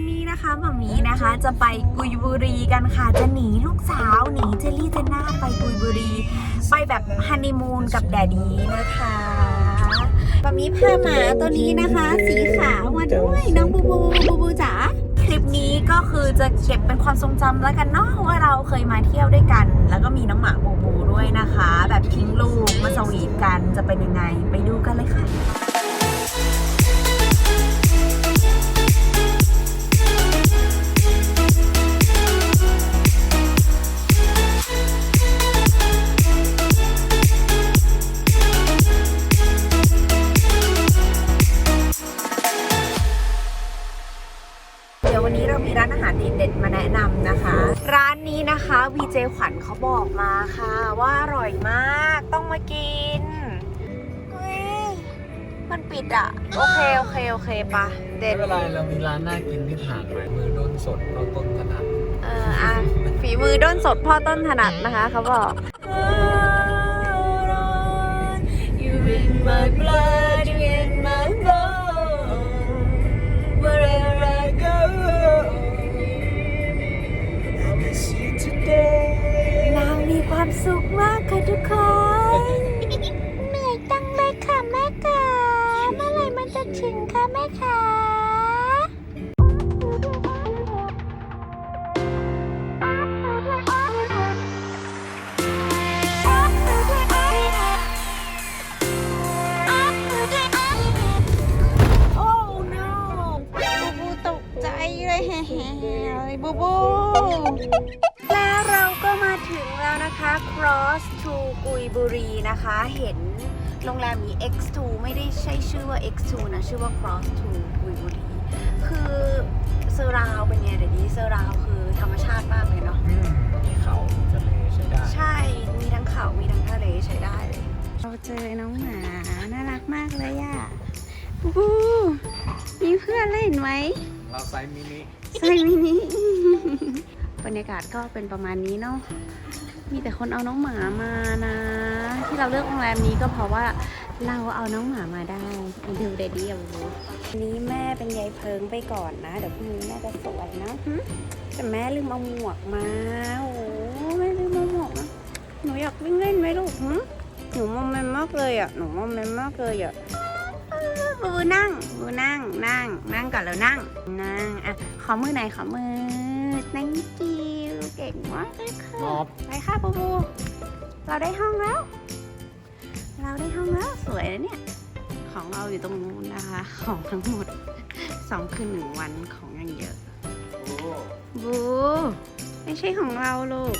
วันนี้นะคะหมามีนะคะจะไปกุยบุรีกันค่ะ จะหนีลูกสาวหนีเจลลี่เจน่าไปกุยบุรี ไปแบบฮันนีมูนกับแดดดี้นะคะหมามีพาหมาตัวนี้นะคะ สีขาวมาด้วยน้องบูบูบูบูจ๋าคลิปนี้ก็คือจะเก็บเป็นความทรงจำแล้วกันเนาะว่าเราเคยมาเที่ยวด้วยกัน แล้วก็มีน้องหมาบูบูด้วยนะคะ แบบทิ้งลูกมาสวีทกันจะเป็นยังไงไปดูกันเลยค่ะ เรามีร้านอาหารเด็ดๆมาแนะนำนะคะ ร้านนี้นะคะวีเจขวัญเขาบอกมาค่ะ ว่าอร่อยมากต้องมากินเฮ้ยมันปิดอะ โอเค โอเค โอเคปะเด็ไม่ดเป็นไรเรามีร้านน่ากินที่ผ่านมามือโดนสดเราต้นถนัดเอออะฝีมือด้นสดพ่อต้นถนัดนะคะเขาบอก You in my blood, ความสุขมากค่ะทุกคน เหนื่อยจังเลยค่ะแม่ค่ะเมื่อไหร่มันจะถึงคะแม่ค่ะ นะคะ cross to กุยบุรีนะคะ เห็นโรงแรมนี้ X2 ไม่ได้ใช่ชื่อว่า X2 นะชื่อว่า cross to กุยบุรี คือเซอร์ราวเป็นไงเดี๋ยวนี้เซอร์ราวคือธรรมชาติมากเลยเนาะมีเขาทะเลใช้ได้ใช่ มีทั้งเขา มีทั้งทะเลใช้ได้เลย เราเจอน้องหมา น่ารักมากเลยอะบูบูมีเพื่อนเล่นไหม เราไซส์มินิใช่มินิ บรรยากาศก็เป็นประมาณนี้เนาะ มีแต่คนเอาน้องหมามานะ ที่เราเลือกโรงแรมนี้ก็เพราะว่าเราเอาน้องหมามาได้ดูเดดดี้อะบูวันนี้แม่เป็นยายเพิงไปก่อนนะ เดี๋ยวพรุ่งนี้แม่จะสวยนะหึแต่แม่ลืมเอาหมวกมาโอ้แม่ลืมเอาหมวกมาหนูอยากวิ่งเล่นไหมลูกหึหนูมอมแมมมากเลยอะหนูมอมแมมมากเลยอะบูนั่งบูนั่งนั่ง นั่งก่อนแล้วนั่ง นั่งอะขอมือไหนขอมือ thank you เก่งมากเลยค่ะมอบไปค่ะบูบู เราได้ห้องแล้ว เราได้ห้องแล้วสวยนะเนี่ย ของเราอยู่ตรงนู้นนะคะ ของทั้งหมดสองคืนหนึ่งวันของยังเยอะ บู ไม่ใช่ของเราลูก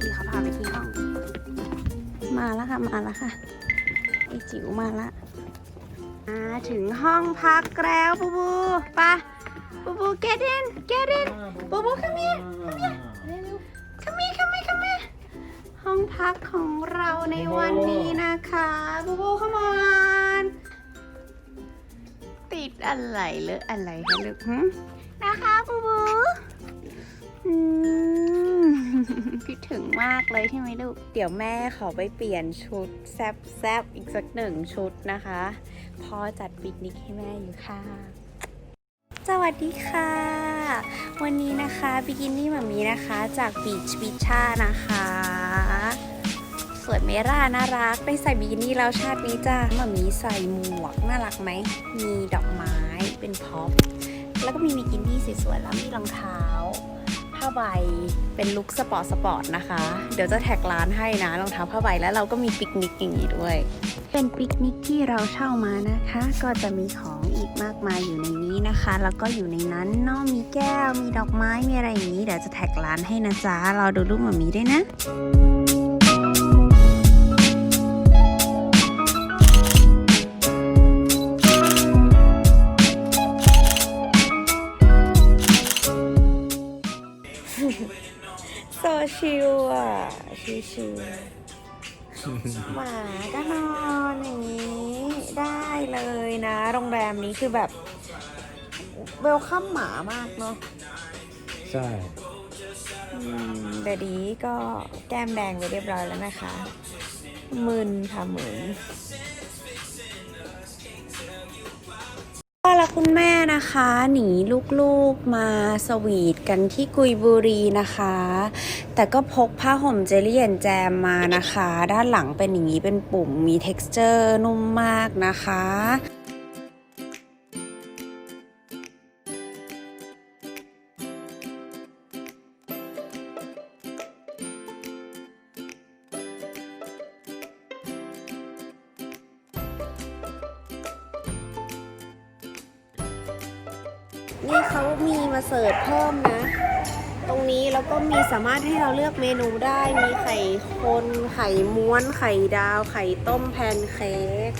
พี่เขาพาไปที่ห้องมาแล้วค่ะ มาแล้วค่ะ ไอจิ๋วมาละ อ่าถึงห้องพักแล้วบูบูปะบูบู get in get in บูบู come here come here come here come here come here ห้องพักของเราในวันนี้นะคะบูบูเข้ามาติดอะไรเลอะอะไรคะลูกนะคะบูบู คิดถึงมากเลยใช่ไหมลูก เดี๋ยวแม่ขอไปเปลี่ยนชุดแซบๆอีกสักหนึ่งชุดนะคะพ่อจัดปิกนิกให้แม่อยู่ค่ะ สวัสดีค่ะ วันนี้นะคะบิกินี่มามีนะคะจากบีชบิชานะคะสวยเมร่าน่ารักได้ใส่บิกินี่แล้วชาตินี้จ้ามามีใส่หมวกน่ารักไหมมีดอกไม้เป็นพ็อปแล้วก็มีบิกินี่สวยๆแล้วมีรองเท้า ผ้าใบเป็นลุคสปอร์ตสปอร์ตนะคะ เดี๋ยวจะแท็กร้านให้นะรองเท้าผ้าใบแล้วเราก็มีปิกนิกอย่างนี้ด้วย เป็นปิกนิกที่เราเช่ามานะคะ ก็จะมีของอีกมากมายอยู่ในนี้นะคะ แล้วก็อยู่ในนั้นเนอกมีแก้วมีดอกไม้มีอะไรอย่างนี้เดี๋ยวจะแท็กร้านให้นะจ๊ะรอดูรูปหมามีด้วยนะ ชิลอะ ชิวๆหมาก็นอนอย่างนี้ได้เลยนะ โรงแรมนี้คือแบบเวลคัมหมามากเนาะใช่อืมเดี๋ยวนี้ก็แก้มแดงไปเรียบร้อยแล้วนะคะ มึนค่ะเหมือน และคุณแม่นะคะ หนีลูกๆมาสวีทกันที่กุยบุรีนะคะ แต่ก็พกผ้าห่มเจลลี่แอนแจมมานะคะ ด้านหลังเป็นอย่างนี้เป็นปุ่มมี t e x t อร์นุ่มมากนะคะ นี่เขามีมาเสิร์ฟเพิ่มนะ ตรงนี้แล้วก็มีสามารถให้เราเลือกเมนูได้มีไข่คนไข่ม้วน ไข่ดาว ไข่ต้มแพนเค้ก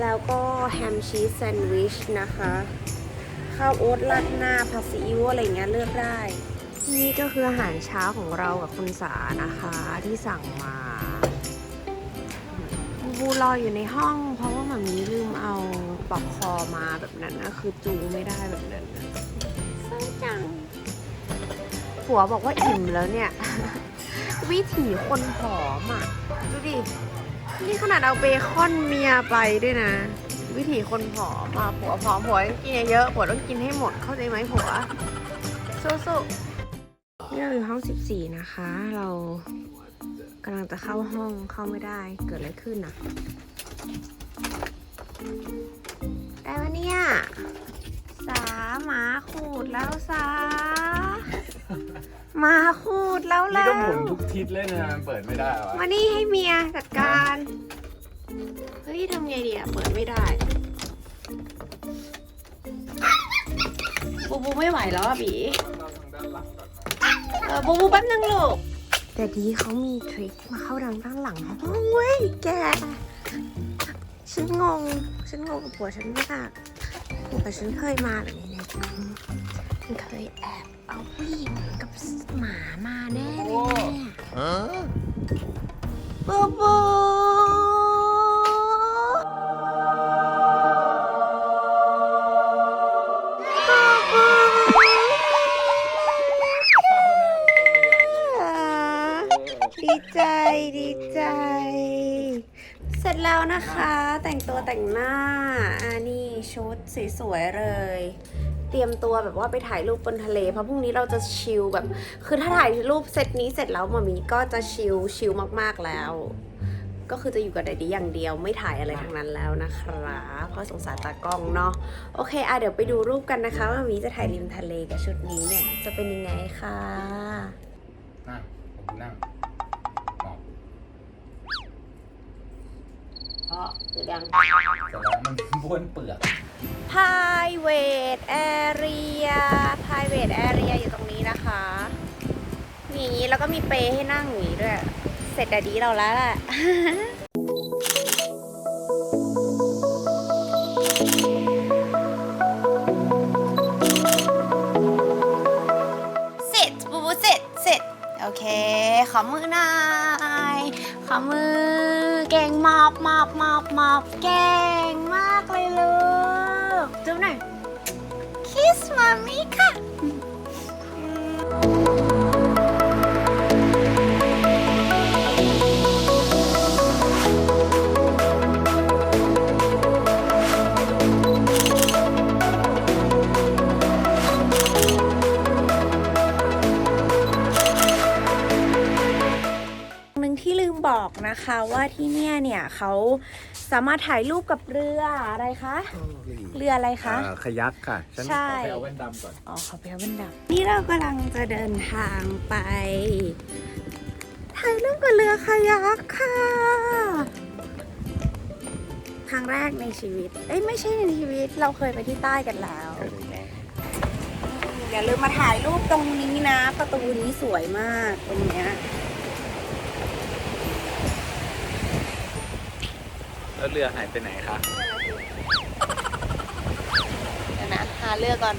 แล้วก็แฮมชีสแซนด์วิชนะคะข้าวโอ๊ตราดหน้าผัดซีอิ๊วอะไรเงี้ยเลือกได้ นี่ก็คืออาหารเช้าของเรากับคุณสานะคะที่สั่งมาบูรออยู่ในห้อง เพราะว่าหมามีลืมเอา ปลอกคอมาแบบนั้นนะคือจูงไม่ได้แบบนั้นนะเศร้าจังผัวบอกว่าอิ่มแล้วเนี่ย วิถีคนผอมอะ ดูดิ นี่ขนาดเอาเบคอนเมียไปด้วยนะ วิถีคนผอมอะผัวผอมผัวต้องกินเยอะๆผัวต้องกินให้หมดเข้าใจไหมผัวสู้ๆนี่เราอยู่ห้อง 14 นะคะ เรากำลังจะเข้าห้องเข้าไม่ได้เกิดอะไรขึ้นอะ แล้วสาหมาขูดแล้วนี่แล้ก็วหมุนทุกทิศเลยนะมันเปิดไม่ได้วะมานี่ให้เมียจัดการ เฮ้ยทำไงดีอะเปิดไม่ได้ บูบูไม่ไหวแล้วอะบีเราทางด้านหลังก่อนเออบูบูแป๊บนึงลูก แต่ดีเขามีทริคมาเข้าดังด้านหลังห้องเว้ยแก ฉันงง ฉันงงกับผัวฉันมากผัวฉันเคยมาแบบนี้เนี่ย ฉันเคยแอบเอาผู้หญิงกับหมามาแน่เลยเนี่ยบูบูดีใจดีใจ เสร็จแล้วนะคะ แต่งตัวแต่งหน้า อ่านี่ชุดสวยๆเลยเตรียมตัวแบบว่าไปถ่ายรูปบนทะเล เพราะพรุ่งนี้เราจะชิลแบบ คือถ้าถ่ายรูปเซตนี้เสร็จแล้วมามีก็จะชิลชิลมากๆแล้ว ก็คือจะอยู่กับไดดี้อย่างเดียวไม่ถ่ายอะไรทั้งนั้นแล้วนะครับเพราะสงสารตากล้องเนาะโอเคอะเดี๋ยวไปดูรูปกันนะคะว่ามามีจะถ่ายริมทะเลกับชุดนี้เนี่ยจะเป็นยังไงค่ะนั่งผมนั่งหมอบ เพราะเดี๋ยวดังเสร็จแล้วมันบ้วนเปลือก private area private area อยู่ตรงนี้นะคะ มีอย่างนี้แล้วก็มีเปย์ให้นั่งอย่างนี้ด้วย เสร็จแต่ดีเราแล้วแหละ เสร็จบูบูเสร็จ เสร็จ โอเค ขอมือหน่อย อมือ เก่งมอบมอบมอบมอบเก่งมากเลยลูกจุ๊บหน่อย คิสมามี่ค่ะ ที่เนี่ยเนี่ยเขาสามารถถ่ายรูปกับเรืออะไรคะ เรืออะไรคะ อ่าขยักค่ะ ฉันใช่ขอไปเอาแว่นดำก่อน อ๋อขอไปเอาบันดับนี่เรากำลังจะเดินทางไปถ่ายรูปกับเรือคายักค่ะ ครั้งแรกในชีวิต เอ้ยไม่ใช่ในชีวิต เราเคยไปที่ใต้กันแล้ว อย่าลืมมาถ่ายรูปตรงนี้นะ ประตูนี้สวยมากตรงเนี้ย แล้วเรือหายไปไหนคะ เดี๋ยวนะหาเรือก่อน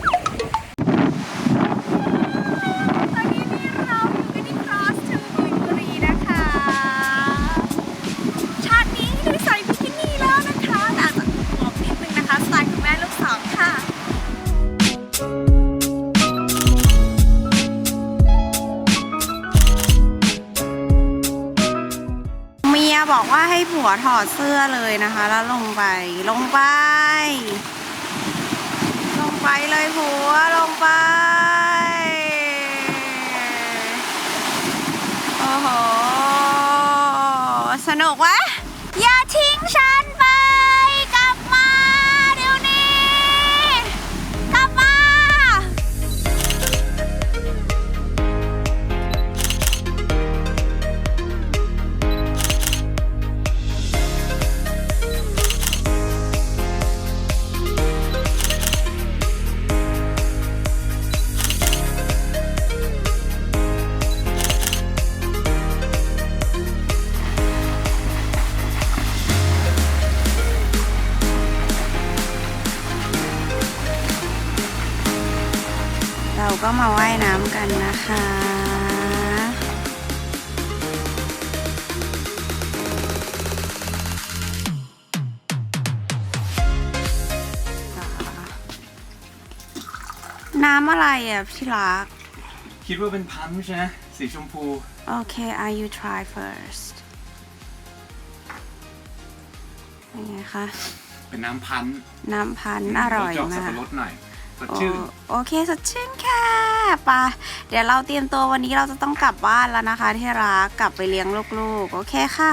หัวถอดเสื้อเลยนะคะ แล้วลงไปลงไป ลงไปเลยผัวลงไปโอ้โหสนุกวะอย่าทิ้งฉันาว่ายน้ำกันนะคะน้ำอะไรอะพี่รัก คิดว่าเป็นพันใช่ไหมสีชมพู โอเค are you try first เป็นไงคะ เป็นน้ำพันธุ์น้ำพันธุ์อร่อยสจะกสับมาปะกรดหน่อย สดชื่น โอโอเค สดชื่นค่ะไปะเดี๋ยวเราเตรียมตัววันนี้เราจะต้องกลับบ้านแล้วนะคะ ที่รักกลับไปเลี้ยงลูกๆ โอเคค่ะ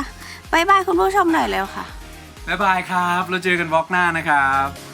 บายบายคุณผู้ชมหน่อยเร็วค่ะ บ๊ายบายครับ เราเจอกันบล็อกหน้านะครับ